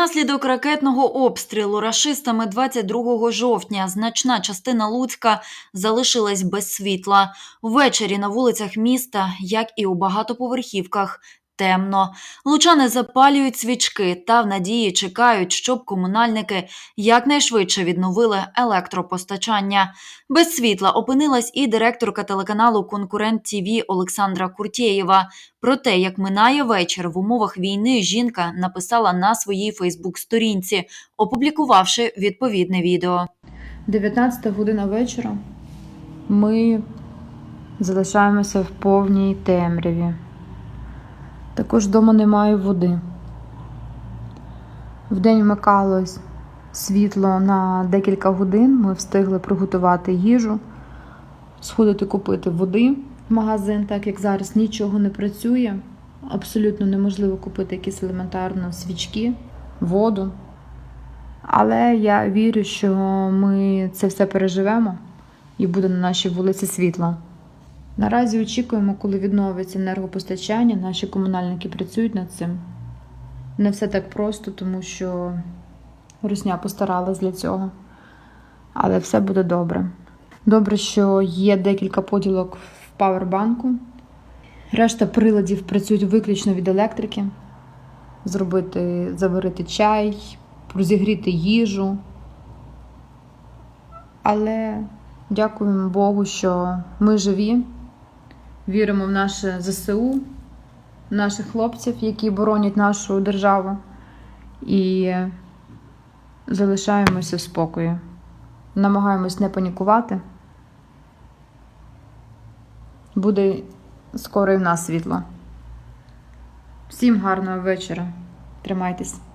Внаслідок ракетного обстрілу рашистами 22 жовтня значна частина Луцька залишилась без світла. Ввечері на вулицях міста, як і у багатоповерхівках, темно. Лучани запалюють свічки та в надії чекають, щоб комунальники якнайшвидше відновили електропостачання. Без світла опинилась і директорка телеканалу Конкурент ТІВІ Олександра Куртєєва. Про те, як минає вечір в умовах війни, жінка написала на своїй Фейсбук-сторінці, опублікувавши відповідне відео. 19 година вечора. Ми залишаємося в повній темряві. Також вдома немає води. Вдень вмикалось світло на декілька годин. Ми встигли приготувати їжу, сходити купити води в магазин, так як зараз нічого не працює. Абсолютно неможливо купити якісь елементарно свічки, воду. Але я вірю, що ми це все переживемо і буде на нашій вулиці світло. Наразі очікуємо, коли відновиться енергопостачання. Наші комунальники працюють над цим. Не все так просто, тому що Русня постаралась для цього. Але все буде добре. Добре, що є декілька поділок в павербанку. Решта приладів працюють виключно від електрики. Зробити, заварити чай, розігріти їжу. Але дякуємо Богу, що ми живі, віримо в наше ЗСУ, наших хлопців, які боронять нашу державу, і залишаємося в спокої. Намагаємось не панікувати. Буде скоро і в нас світло. Всім гарного вечора. Тримайтесь.